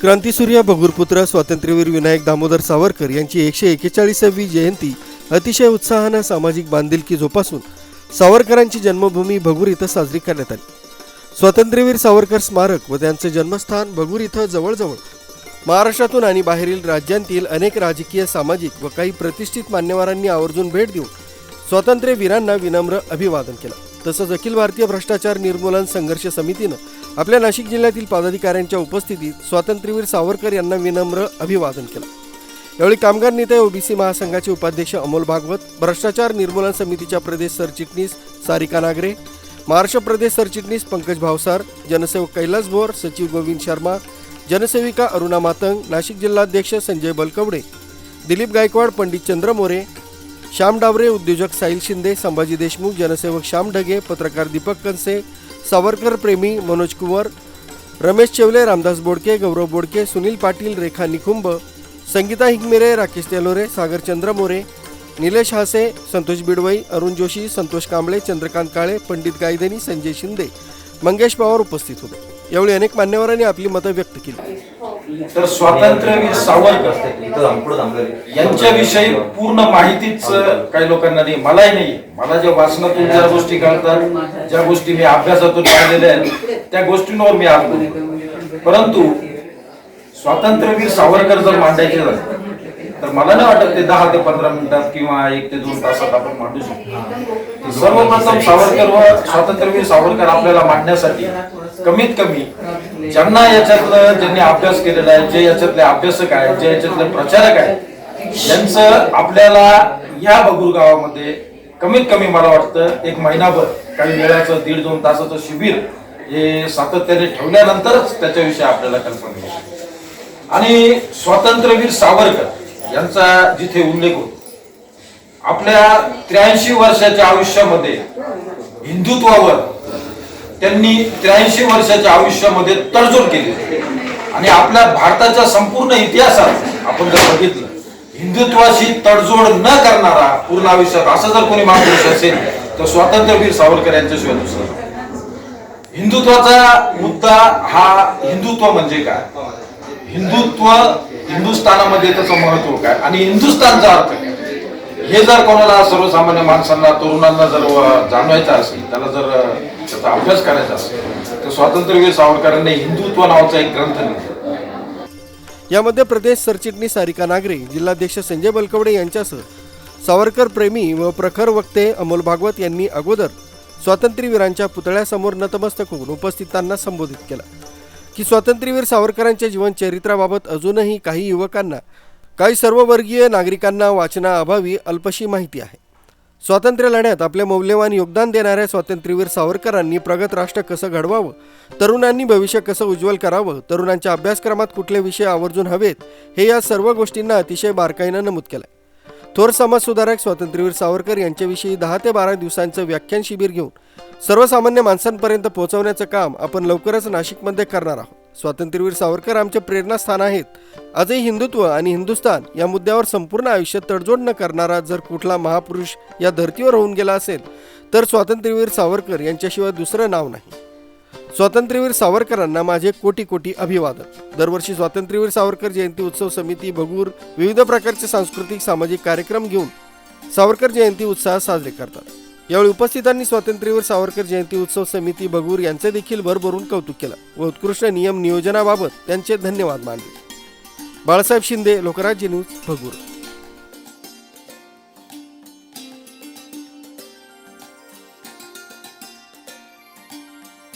क्रांतीसूर्य भगूरपुत्र स्वातंत्र्यवीर विनायक दामोदर सावरकर यांची एकशे एक्केचाळीसावी जयंती अतिशय उत्साहानं सामाजिक बांधिलकी जोपासून सावरकरांची जन्मभूमी भगूर इथं साजरी करण्यात आली. स्वातंत्र्यवीर सावरकर स्मारक व त्यांचे जन्मस्थान भगूर इथं जवळजवळ महाराष्ट्रातून आणि बाहेरील राज्यांतील अनेक राजकीय सामाजिक व काही प्रतिष्ठित मान्यवरांनी आवर्जून भेट देऊन स्वातंत्र्यवीरांना विनम्र अभिवादन केलं. तसंच अखिल भारतीय भ्रष्टाचार निर्मूलन संघर्ष समितीनं आपल्या नाशिक जिल्ह्यातील पदाधिकाऱ्यांच्या उपस्थितीत स्वातंत्र्यवीर सावरकर यांना विनम्र अभिवादन केलं. यावेळी कामगार नेते ओबीसी महासंघाचे उपाध्यक्ष अमोल भागवत भ्रष्टाचार निर्मूलन समितीच्या प्रदेश सरचिटणीस सारिका नागरे महाराष्ट्र प्रदेश सरचिटणीस पंकज भावसार जनसेवक कैलास बोर सचिव गोविंद शर्मा जनसेविका अरुणा मातंग नाशिक जिल्हाध्यक्ष संजय बलकवडे दिलीप गायकवाड पंडित चंद्र मोरे श्याम डावरे उद्योजक साहिल शिंदे संभाजी देशमुख जनसेवक श्याम ढगे पत्रकार दीपक कनसे सावरकर प्रेमी मनोज कुंवर रमेश चेवले रामदास बोडके गौरव बोडके सुनील पाटील रेखा निकुंभ संगीता हिंगमिरे राकेश तेलोरे सागर चंद्र मोरे निलेश हासे संतोष बिडवई अरुण जोशी संतोष कांबळे चंद्रकांत काळे पंडित गायधनी संजय शिंदे मंगेश पवार उपस्थित होते. यावेळी अनेक मान्यवरांनी आपली मतं व्यक्त केली. तर स्वातंत्र्यवीर सावरकर यांच्याविषयी पूर्ण माहितीच काही लोकांना नाही. मलाही नाही. मला ज्या वाचनातून ज्या गोष्टी कळतात ज्या गोष्टी मी अभ्यासातून पाहिलेल्या आहेत त्या गोष्टींवर मी आलो. परंतु स्वातंत्र्यवीर सावरकर जर मांडायचे झाले तर मला नाही वाटत ते दहा ते पंधरा मिनिटात किंवा एक ते दोन तासात आपण मांडू शकतो. सर्वप्रथम सावरकर व स्वातंत्र्यवीर सावरकर आपल्याला मांडण्यासाठी कमीत कमी ज्यांना याच्यातलं ज्यांनी अभ्यास केलेला आहे जे याच्यातले अभ्यासक आहेत जे याच्यातले प्रचारक आहेत त्यांचं आपल्याला या बगुर गावामध्ये कमीत कमी मला वाटतं एक महिनाभर काही वेळाचं दीड दोन तासाचं शिबिर हे सातत्याने ठेवल्यानंतरच त्याच्याविषयी आपल्याला कल्पना येईल. आणि स्वातंत्र्यवीर सावरकर यांचा जिथे उल्लेख होतो आपल्या त्र्याऐंशी वर्षाच्या आयुष्यामध्ये हिंदुत्वावर त्यांनी त्र्याऐंशी वर्षाच्या आयुष्यामध्ये तडजोड केली आणि आपल्या भारताच्या संपूर्ण इतिहासात आपण जर बघितलं हिंदुत्वाशी तडजोड न करणारा पूर्ण आयुष्यात असं जर कोणी महापुरुष असेल तर स्वातंत्र्यवीर सावरकर यांच्याशिवाय दुसरं हिंदुत्वाचा मुद्दा हा हिंदुत्व म्हणजे काय? हिंदुत्व हिंदुस्थानामध्ये त्याचं महत्त्व काय? आणि हिंदुस्थानचा अर्थ काय? हे जर कोणाला सर्वसामान्य माणसांना तरुणांना जर जाणवायचं असेल त्याला जर त्याचा अभ्यास करायचा असेल तर स्वातंत्र्यवीर सावरकरांनी हिंदुत्व नावाचा एक ग्रंथ लिहिला. यामध्ये प्रदेश सरचिटणीस सारिका नागरे जिल्हाध्यक्ष संजय बलकवडे यांच्यासह सावरकर प्रेमी व प्रखर वक्ते अमोल भागवत यांनी अगोदर स्वातंत्र्यवीरांच्या पुतळ्यासमोर नतमस्तक होऊन उपस्थितांना संबोधित केलं. की स्वातंत्र्यवीर सावरकरांच्या जीवन चरित्राबाबत अजूनही काही युवकांना काही सर्ववर्गीय नागरिकांना वाचनाअभावी अल्पशी माहिती आहे. स्वातंत्र्य लढ्यात आपले मौल्यवान योगदान देणाऱ्या स्वातंत्र्यवीर सावरकरांनी प्रगत राष्ट्र कसं घडवावं? तरुणांनी भविष्य कसं उज्ज्वल करावं? तरुणांच्या अभ्यासक्रमात कुठले विषय आवर्जून हवेत? हे या सर्व गोष्टींना अतिशय बारकाईनं नमूद केलंय. थोर समाजसुधारक स्वातंत्र्यवीर सावरकर यांच्याविषयी दहा ते बारा दिवसांचं व्याख्यान शिबिर घेऊन सर्वसामान्य माणसांपर्यंत पोहोचवण्याचं काम आपण लवकरच नाशिकमध्ये करणार आहोत. स्वातंत्र्यवीर सावरकर आमचे प्रेरणास्थान आहेत. आजही हिंदुत्व आणि हिंदुस्थान या मुद्द्यावर संपूर्ण आयुष्य तडजोड न करणारा जर कुठला महापुरुष या धर्तीवर होऊन गेला असेल तर स्वातंत्र्यवीर सावरकर यांच्याशिवाय दुसरं नाव नाही. स्वातंत्र्यवीर सावरकरांना माझे कोटी कोटी अभिवादन. दरवर्षी स्वातंत्र्यवीर सावरकर जयंती उत्सव समिती भगूर विविध प्रकारचे सांस्कृतिक सामाजिक कार्यक्रम घेऊन सावरकर जयंती उत्साहात साजरे करतात. यावेळी उपस्थितांनी स्वातंत्र्यवीर सावरकर जयंती उत्सव समिती भगूर यांचे देखील भरभरून कौतुक केलं व उत्कृष्ट नियम नियोजनाबाबत त्यांचे धन्यवाद मानले. बाळासाहेब शिंदे लोकराज्य न्यूज भगूर